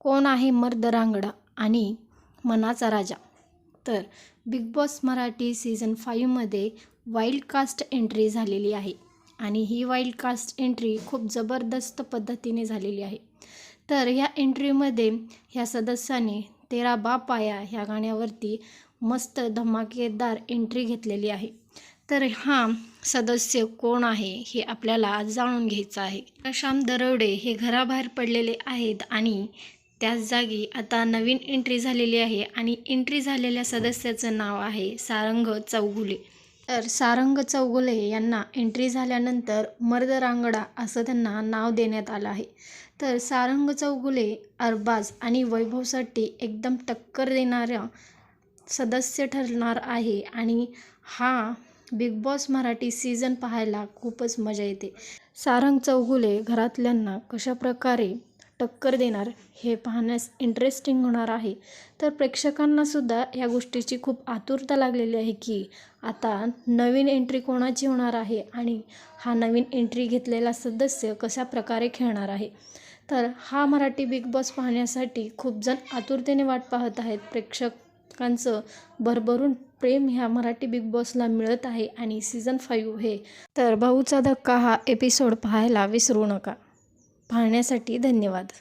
कोण आहे मर्द रांगडा आणि मनाचा राजा? तर बिग बॉस मराठी सीझन फाईव्हमध्ये वाईल्ड कास्ट एंट्री झालेली आहे आणि ही वाईल्ड कास्ट एंट्री खूप जबरदस्त पद्धतीने झालेली आहे. तर ह्या एंट्रीमध्ये ह्या सदस्याने तेरा बाप आया ह्या गाण्यावरती मस्त धमाकेदार एंट्री घेतलेली आहे. तर हा सदस्य कोण आहे हे आपल्याला आज जाणून घ्यायचं आहे. प्रशांत दरवडे हे घराबाहेर पडलेले आहेत आणि त्याच जागी आता नवीन एंट्री झालेली आहे आणि एंट्री झालेल्या सदस्याचं नाव आहे सारंग चौगुले. तर सारंग चौगुले यांना एंट्री झाल्यानंतर मर्द रांगडा असं त्यांना नाव देण्यात आलं आहे. तर सारंग चौगुले अरबाज आणि वैभवसाठी एकदम टक्कर देणाऱ्या सदस्य ठरणार आहे आणि हा बिग बॉस मराठी सीझन पाहायला खूपच मजा येते. सारंग चौगुले घरातल्यांना कशाप्रकारे टक्कर देणार हे पाहण्यास इंटरेस्टिंग होणार आहे. तर प्रेक्षकांनासुद्धा या गोष्टीची खूप आतुरता लागलेली आहे की आता नवीन एंट्री कोणाची होणार आहे आणि हा नवीन एंट्री घेतलेला सदस्य कशा प्रकारे खेळणार आहे. तर हा मराठी बिग बॉस पाहण्यासाठी खूप जण आतुरतेने वाट पाहत आहेत. प्रेक्षकांचं भरभरून प्रेम ह्या मराठी बिग बॉसला मिळत आहे आणि सीझन फाईव्ह हे. तर भाऊचा धक्का हा एपिसोड पाहायला विसरू नका. पाहण्यासाठी धन्यवाद.